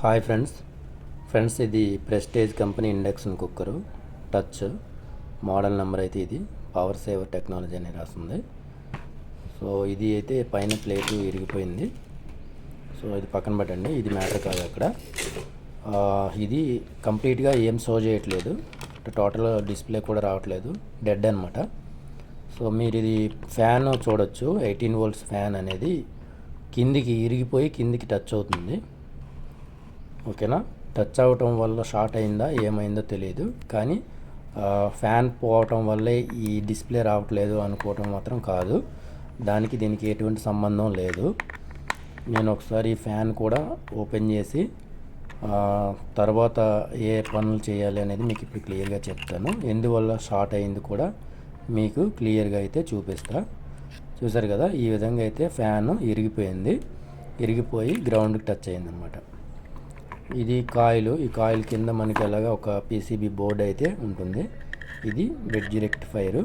Hi friends. Friends ఇది Prestige company induction cooker. Touch. Model number అయితే ఇది. Power saver technology అని రాస్తుంది సో ఇది అయితే పైన ప్లేట్ ఇరిగిపోయింది. సో ఇది పక్కన పెట్టండి. ఇది మ్యాటర్ కాదు అక్కడ. ఇది కంప్లీట్గా ఏం షో చేయట్లేదు. టోటల్ డిస్ప్లే కూడా రావట్లేదు. డెడ్ అనమాట సో మీరు ఇది ఫ్యాన్ చూడొచ్చు. ఎయిటీన్ వోల్ట్స్ ఫ్యాన్ అనేది కిందికి ఇరిగిపోయి కిందికి టచ్ అవుతుంది. ఓకేనా? టచ్ అవ్వటం వల్ల షార్ట్ అయిందా? ఏమైందో తెలియదు కానీ ఫ్యాన్ పోవటం వల్లే ఈ డిస్ప్లే రావట్లేదు అనుకోవటం మాత్రం కాదు. దానికి దీనికి ఎటువంటి సంబంధం లేదు. నేను ఒకసారి ఫ్యాన్ కూడా ఓపెన్ చేసి తర్వాత ఏ పనులు చేయాలి అనేది మీకు ఇప్పుడు క్లియర్గా చెప్తాను. ఎందువల్ల షార్ట్ అయింది కూడా మీకు క్లియర్గా అయితే చూపిస్తా. చూసారు కదా? ఈ విధంగా అయితే ఫ్యాన్ ఇరిగిపోయింది. ఇరిగిపోయి గ్రౌండ్కి టచ్ అయింది అనమాట ఇది కాయిల్. ఈ కాయిల్ కింద మనకి అలాగా ఒక పీసీబీ బోర్డ్ అయితే ఉంటుంది. ఇది బ్రిడ్జ్ రెక్టిఫైర్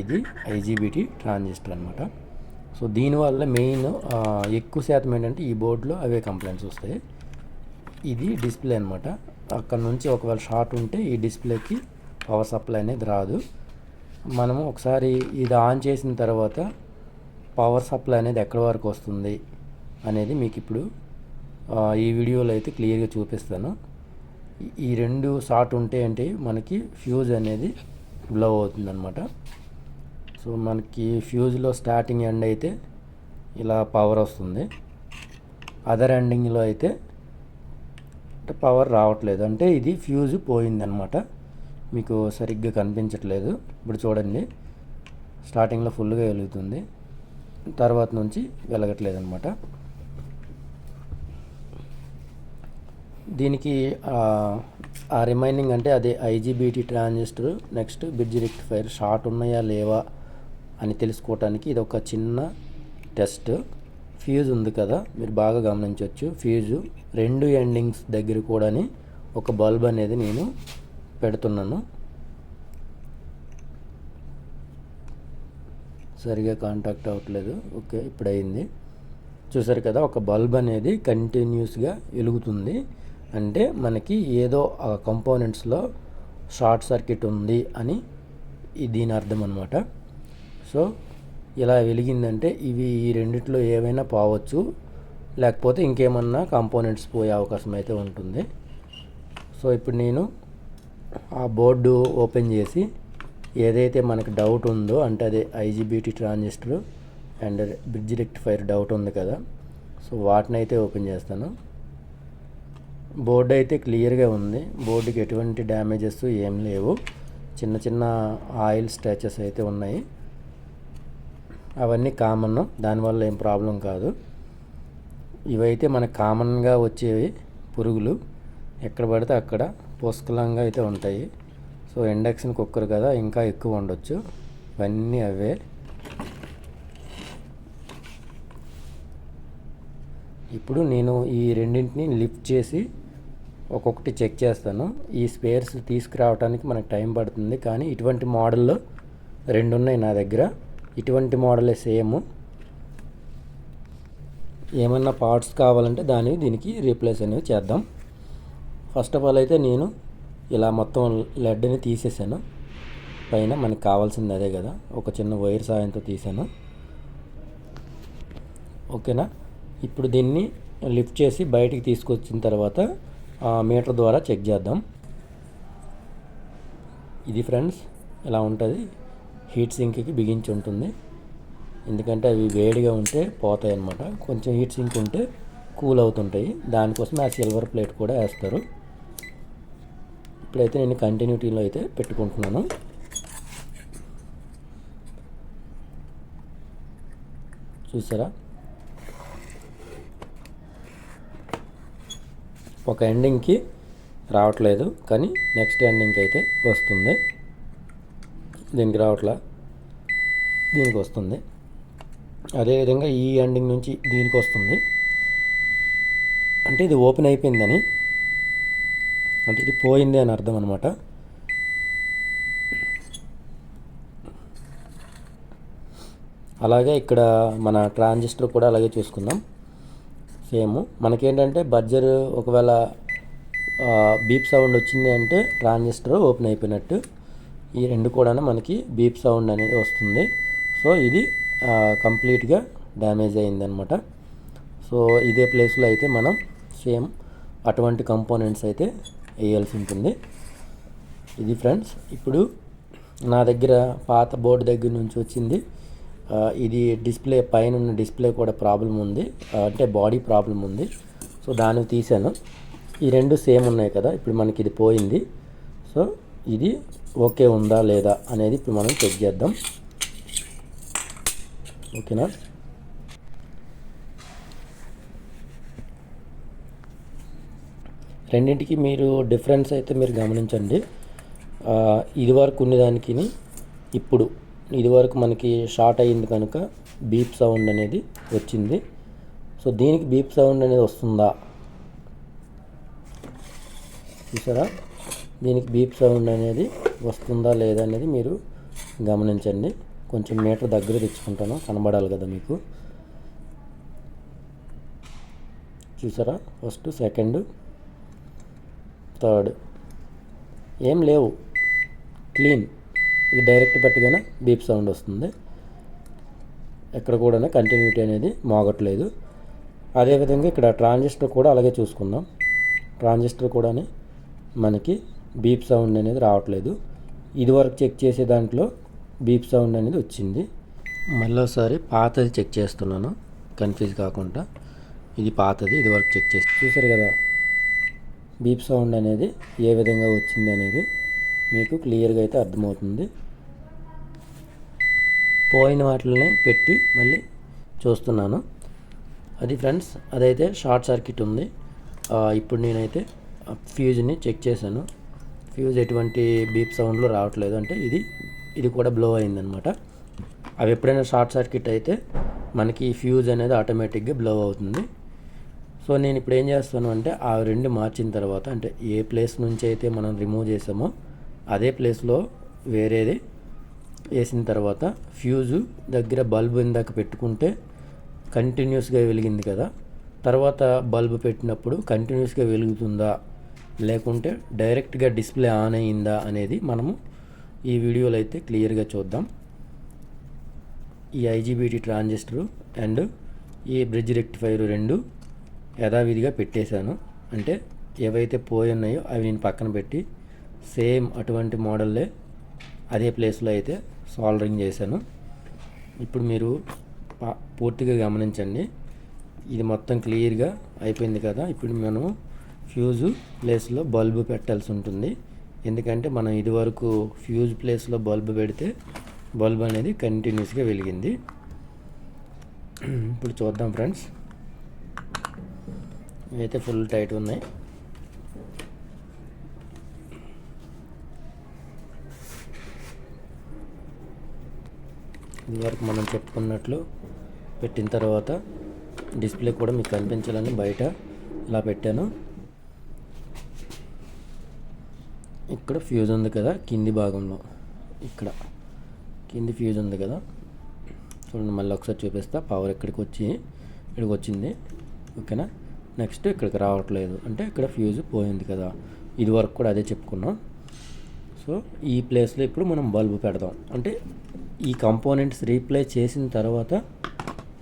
ఇది ఐజీబీటీ ట్రాన్సిస్టర్ అనమాట సో దీనివల్ల మెయిన్ ఎక్కువ శాతం ఏంటంటే ఈ బోర్డులో అవే కంప్లైంట్స్ వస్తాయి. ఇది డిస్ప్లే అనమాట అక్కడ నుంచి ఒకవేళ షార్ట్ ఉంటే ఈ డిస్ప్లేకి పవర్ సప్లై అనేది రాదు. మనము ఒకసారి ఇది ఆన్ చేసిన తర్వాత పవర్ సప్లై అనేది ఎక్కడి వరకు వస్తుంది అనేది మీకు ఇప్పుడు ఈ వీడియోలో అయితే క్లియర్గా చూపిస్తాను. ఈ- రెండు షార్ట్ ఉంటే అంటే మనకి ఫ్యూజ్ అనేది బ్లో అవుతుందన్నమాట. సో మనకి ఫ్యూజ్లో స్టార్టింగ్ ఎండ్ అయితే ఇలా పవర్ వస్తుంది. అదర్ ఎండింగ్లో అయితే అంటే పవర్ రావట్లేదు. అంటే ఇది ఫ్యూజ్ పోయిందనమాట మీకు సరిగ్గా కనిపించట్లేదు. ఇప్పుడు చూడండి. స్టార్టింగ్లో ఫుల్గా వెలుగుతుంది. తర్వాత నుంచి వెలగట్లేదు అనమాట దీనికి ఆ, రిమైనింగ్ అంటే అదే IGBT transistor next bridge rectifier short ఉన్నాయా లేవా అని తెలుసుకోవటానికి ఇది ఒక చిన్న టెస్ట్. ఫ్యూజ్ ఉంది కదా మీరు బాగా గమనించవచ్చు ఫ్యూజు రెండు ఎండింగ్స్ దగ్గర కూడాని ఒక బల్బ్ అనేది నేను పెడుతున్నాను. సరిగా కాంటాక్ట్ అవ్వట్లేదు. ఓకే ఇప్పుడు అయింది చూసారు కదా ఒక బల్బ్ అనేది కంటిన్యూస్గా వెలుగుతుంది. అంటే మనకి ఏదో ఆ కంపోనెంట్స్లో షార్ట్ సర్క్యూట్ ఉంది అని దీని అర్థం అనమాట సో ఇలా వెలిగిందంటే ఇవి ఈ రెండిట్లో ఏవైనా పోవచ్చు. లేకపోతే ఇంకేమన్నా కాంపోనెంట్స్ పోయే అవకాశం అయితే ఉంటుంది. సో ఇప్పుడు నేను ఆ బోర్డు ఓపెన్ చేసి ఏదైతే మనకి డౌట్ ఉందో అంటే అదే IGBT transistor and bridge rectifier doubt ఉంది కదా సో వాటిని అయితే ఓపెన్ చేస్తాను. బోర్డు అయితే క్లియర్గా ఉంది. బోర్డుకి ఎటువంటి డ్యామేజెస్ ఏం లేవు. చిన్న చిన్న ఆయిల్ స్ట్రాచెస్ అయితే ఉన్నాయి. అవన్నీ కామన్. దానివల్ల ఏం ప్రాబ్లం కాదు. ఇవైతే మనకు కామన్గా వచ్చేవి పురుగులు. ఎక్కడ పడితే అక్కడ పుష్కలంగా అయితే ఉంటాయి. సో ఇండక్షన్ కుక్కర్ కదా ఇంకా ఎక్కువ ఉండొచ్చు. ఇవన్నీ అవే. ఇప్పుడు నేను ఈ రెండింటిని లిఫ్ట్ చేసి ఒక్కొక్కటి చెక్ చేస్తాను. ఈ స్పేర్స్ తీసుకురావడానికి మనకు టైం పడుతుంది. కానీ ఇటువంటి మోడల్లో రెండు ఉన్నాయి నా దగ్గర. ఇటువంటి మోడలే సేమ్. ఏమన్నా పార్ట్స్ కావాలంటే దాన్ని దీనికి రీప్లేస్ అనేవి చేద్దాం. ఫస్ట్ ఆఫ్ ఆల్ అయితే నేను ఇలా మొత్తం లెడ్ని తీసేసాను. పైన మనకి కావాల్సింది అదే కదా. ఒక చిన్న వైర్ సాయంతో తీసాను. ఓకేనా? ఇప్పుడు దీన్ని లిఫ్ట్ చేసి బయటికి తీసుకొచ్చిన తర్వాత మీటర్ ద్వారా చెక్ చేద్దాం. ఇది ఫ్రెండ్స్ ఇలా ఉంటుంది. హీట్ సింక్కి బిగించి ఉంటుంది. ఎందుకంటే అవి వేడిగా ఉంటే పోతాయి అన్నమాట. కొంచెం హీట్ సింక్ ఉంటే కూల్ అవుతుంటాయి. దానికోసం ఆ సిల్వర్ ప్లేట్ కూడా వేస్తారు. ఇప్పుడైతే నేను కంటిన్యూటీలో అయితే పెట్టుకుంటున్నాను. చూసారా? ఒక ఎండింగ్కి రావట్లేదు కానీ నెక్స్ట్ ఎండింగ్కి అయితే వస్తుంది. దీనికి రావట్లా? దీనికి వస్తుంది. అదేవిధంగా ఈ ఎండింగ్ నుంచి దీనికి వస్తుంది. అంటే ఇది ఓపెన్ అయిపోయిందని అంటే ఇది పోయింది అని అర్థం అనమాట అలాగే ఇక్కడ మన ట్రాన్జిస్టర్ కూడా అలాగే చూసుకుందాం. సేమ్ మనకేంటంటే బర్జర్ ఒకవేళ బీప్ సౌండ్ వచ్చింది అంటే ట్రాన్సిస్టర్ ఓపెన్ అయిపోయినట్టు ఈ రెండు కూడా మనకి బీప్ సౌండ్ అనేది వస్తుంది. సో ఇది కంప్లీట్గా డ్యామేజ్ అయిందనమాట. సో ఇదే ప్లేస్లో అయితే మనం సేమ్ అటువంటి కంపోనెంట్స్ అయితే వేయాల్సి ఉంటుంది. ఇది ఫ్రెండ్స్ ఇప్పుడు నా దగ్గర పాత బోర్డు దగ్గర నుంచి వచ్చింది. ఇది డిస్ప్లే పైన ఉన్న డిస్ప్లే కూడా ప్రాబ్లం ఉంది. అంటే బాడీ ప్రాబ్లం ఉంది. సో దాన్ని తీసాను ఈ రెండు సేమ్ ఉన్నాయి కదా ఇప్పుడు మనకి ఇది పోయింది. సో ఇది ఓకే ఉందా లేదా అనేది ఇప్పుడు మనం చెక్ చేద్దాం. ఓకేనా? రెండింటికి మీరు డిఫరెన్స్ అయితే మీరు గమనించండి. ఆ, ఇదివరకు ఉన్నదానికి ఇప్పుడు ఇదివరకు మనకి షార్ట్ అయ్యింది కనుక బీప్ సౌండ్ అనేది వచ్చింది. సో దీనికి బీప్ సౌండ్ అనేది వస్తుందా? చూసారా? దీనికి బీప్ సౌండ్ అనేది వస్తుందా లేదా అనేది మీరు గమనించండి. కొంచెం మీటర్ దగ్గర తెచ్చుకుంటాను కనబడాలి కదా మీకు. చూసారా? First second third. ఏం లేవు. క్లీన్. ఇది డైరెక్ట్ పెట్టగానే బీప్ సౌండ్ వస్తుంది. ఎక్కడ కూడా కంటిన్యూటీ అనేది మోగట్లేదు. అదేవిధంగా ఇక్కడ ట్రాన్సిస్టర్ కూడా అలాగే చూసుకుందాం. ట్రాన్సిస్టర్ కూడా మనకి బీప్ సౌండ్ అనేది రావట్లేదు. ఇదివరకు చెక్ చేసే దాంట్లో బీప్ సౌండ్ అనేది వచ్చింది. మళ్ళీసారి పాతది చెక్ చేస్తున్నాను. కన్ఫ్యూజ్ కాకుండా ఇది పాతది ఇదివరకు చెక్ చేసి చూసారు కదా బీప్ సౌండ్ అనేది ఏ విధంగా వచ్చింది అనేది మీకు క్లియర్గా అయితే అర్థమవుతుంది. పోయిన వాటిని పెట్టి మళ్ళీ చూస్తున్నాను. అది ఫ్రెండ్స్ అదైతే షార్ట్ సర్క్యూట్ ఉంది. ఇప్పుడు నేనైతే ఫ్యూజ్ని చెక్ చేశాను. ఫ్యూజ్ ఎటువంటి బీప్ సౌండ్లు రావట్లేదు. అంటే ఇది ఇది కూడా బ్లో అయిందనమాట. అవి ఎప్పుడైనా షార్ట్ సర్క్యూట్ అయితే మనకి ఫ్యూజ్ అనేది ఆటోమేటిక్గా బ్లో అవుతుంది. సో నేను ఇప్పుడు ఏం చేస్తాను అంటే ఆ రెండు మార్చిన తర్వాత అంటే ఏ ప్లేస్ నుంచి అయితే మనం రిమూవ్ చేసామో అదే ప్లేస్లో వేరేది వేసిన తర్వాత ఫ్యూజు దగ్గర బల్బు ఇందాక పెట్టుకుంటే కంటిన్యూస్గా వెలిగింది కదా. తర్వాత బల్బు పెట్టినప్పుడు కంటిన్యూస్గా వెలుగుతుందా? లేకుంటే డైరెక్ట్గా డిస్ప్లే ఆన్ అయ్యిందా అనేది మనము ఈ వీడియోలో అయితే క్లియర్గా చూద్దాం. ఈ ఐజీబీటీ ట్రాన్సిస్టర్ అండ్ ఈ బ్రిడ్జ్ రెక్టిఫైర్ రెండు యథావిధిగా పెట్టేశాను. అంటే ఏవైతే పోయి ఉన్నాయో అవి నేను పక్కన పెట్టి సేమ్ అటువంటి మోడల్లే అదే ప్లేస్లో అయితే సాల్డరింగ్ చేశాను. ఇప్పుడు మీరు పూర్తిగా గమనించండి. ఇది మొత్తం క్లియర్గా అయిపోయింది కదా. ఇప్పుడు మనం ఫ్యూజు ప్లేస్లో బల్బు పెట్టాల్సి ఉంటుంది. ఎందుకంటే మనం ఇదివరకు ఫ్యూజ్ ప్లేస్లో బల్బు పెడితే బల్బ్ అనేది కంటిన్యూస్గా వెలిగింది. ఇప్పుడు చూద్దాం ఫ్రెండ్స్. అయితే ఫుల్ టైట్ ఉన్నాయి. ఇదివరకు మనం చెప్పుకున్నట్లు పెట్టిన తర్వాత డిస్ప్లే కూడా మీకు కనిపించాలని బయట ఇలా పెట్టాను. ఇక్కడ ఫ్యూజ్ ఉంది కదా కింది భాగంలో. ఇక్కడ. కింది ఫ్యూజ్ ఉంది కదా. చూడండి మళ్ళీ ఒకసారి చూపిస్తా. పవర్ ఇక్కడికి వచ్చి ఇక్కడికి వచ్చింది. ఓకేనా? నెక్స్ట్ ఇక్కడికి రావట్లేదు. అంటే ఇక్కడ ఫ్యూజ్ పోయింది కదా. ఇది వరకు కూడా అదే చెప్పుకున్నాం. సో ఈ ప్లేస్లో ఇప్పుడు మనం బల్బు పెడదాం. అంటే ఈ కంపోనెంట్స్ రీప్లే చేసిన తర్వాత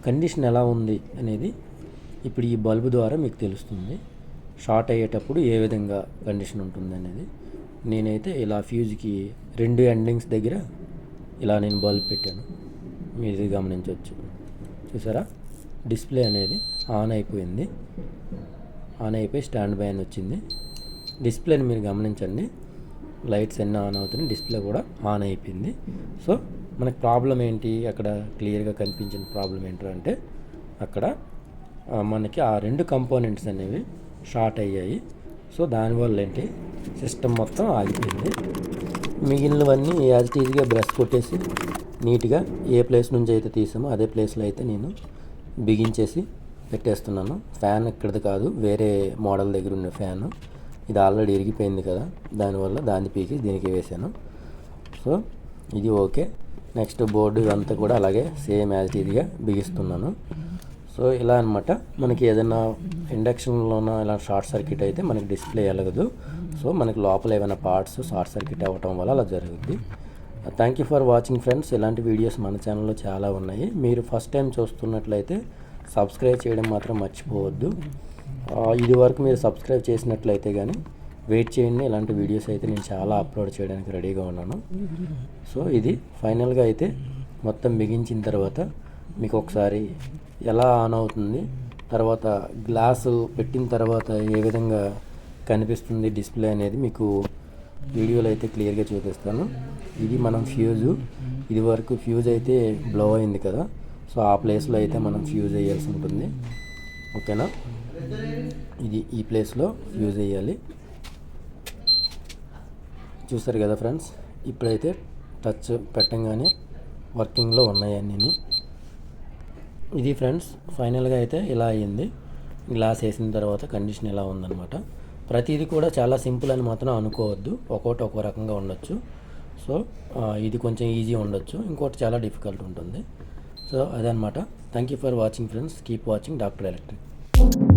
కండిషన్ ఎలా ఉంది అనేది ఇప్పుడు ఈ బల్బు ద్వారా మీకు తెలుస్తుంది. షార్ట్ అయ్యేటప్పుడు ఏ విధంగా కండిషన్ ఉంటుంది అనేది. నేనైతే ఇలా ఫ్యూజ్కి రెండు ఎండింగ్స్ దగ్గర ఇలా నేను బల్బ్ పెట్టాను. మీరు గమనించవచ్చు. చూసారా? డిస్ప్లే అనేది ఆన్ అయిపోయింది. ఆన్ అయిపోయి స్టాండ్ బై అని వచ్చింది. డిస్ప్లేని మీరు గమనించండి. లైట్స్ ఎన్ని ఆన్ అవుతున్నాయి. డిస్ప్లే కూడా ఆన్ అయిపోయింది. సో మనకి ప్రాబ్లం ఏంటి? అక్కడ క్లియర్గా కనిపించిన ప్రాబ్లం ఏంటంటే అక్కడ మనకి ఆ రెండు కంపోనెంట్స్ అనేవి షార్ట్ అయ్యాయి. సో దానివల్ల ఏంటి? సిస్టమ్ మొత్తం ఆగిపోయింది. మిగిలినవన్నీ యాజ్ బ్రష్ కొట్టేసి నీట్గా ఏ ప్లేస్ నుంచి అయితే తీసామో అదే ప్లేస్లో అయితే నేను బిగించేసి పెట్టేస్తున్నాను. ఫ్యాన్ ఇక్కడది కాదు వేరే మోడల్ దగ్గర ఉన్న ఫ్యాను ఇది ఆల్రెడీ ఇరిగిపోయింది కదా. దానివల్ల దాన్ని పీకి దీనికి వేసాను. సో ఇది ఓకే నెక్స్ట్ బోర్డు ఇదంతా కూడా అలాగే సేమ్ యాజ్ ఇదిగా బిగిస్తున్నాను. సో ఇలా అన్నమాట. మనకి ఏదైనా ఇండక్షన్లోన ఇలా షార్ట్ సర్క్యూట్ అయితే మనకి డిస్ప్లే వెళ్ళగదు సో మనకి లోపల ఏమైనా పార్ట్స్ షార్ట్ సర్క్యూట్ అవ్వటం వల్ల అలా జరుగుద్ది. Thank you for watching friends ఇలాంటి వీడియోస్ మన ఛానల్లో చాలా ఉన్నాయి. మీరు ఫస్ట్ టైం చూస్తున్నట్లయితే సబ్స్క్రైబ్ చేయడం మాత్రం మర్చిపోవద్దు. ఇది వరకు మీరు సబ్స్క్రైబ్ చేసినట్లయితే కానీ వెయిట్ చేయండి. ఇలాంటి వీడియోస్ అయితే నేను చాలా అప్లోడ్ చేయడానికి రెడీగా ఉన్నాను. సో ఇది ఫైనల్గా అయితే మొత్తం బిగించిన తర్వాత మీకు ఒకసారి ఎలా ఆన్ అవుతుంది తర్వాత గ్లాసు పెట్టిన తర్వాత ఏ విధంగా కనిపిస్తుంది డిస్ప్లే అనేది మీకు వీడియోలో అయితే క్లియర్గా చూపిస్తాను. ఇది మనం ఫ్యూజు. ఇది వరకు ఫ్యూజ్ అయితే బ్లో అయింది కదా. సో ఆ ప్లేస్లో అయితే మనం ఫ్యూజ్ వేయాల్సి ఉంటుంది. ఓకేనా? ఇది ఈ ప్లేస్లో ఫ్యూజ్ వేయాలి. చూసారు కదా ఫ్రెండ్స్? ఇప్పుడైతే టచ్ పెట్టంగానే వర్కింగ్లో ఉన్నాయి అన్నీ ఇది ఫ్రెండ్స్ ఫైనల్గా అయితే ఇలా అయ్యింది గ్లాస్ వేసిన తర్వాత కండిషన్ ఇలా ఉందన్నమాట. ప్రతిదీ కూడా చాలా సింపుల్ అని మాత్రం అనుకోవద్దు. ఒక్కోటి ఒక్కో రకంగా ఉండొచ్చు. సో ఇది కొంచెం ఈజీ ఉండొచ్చు. ఇంకోటి చాలా డిఫికల్ట్ ఉంటుంది. సో అదనమాట thank you for watching friends keep watching Doctor Electric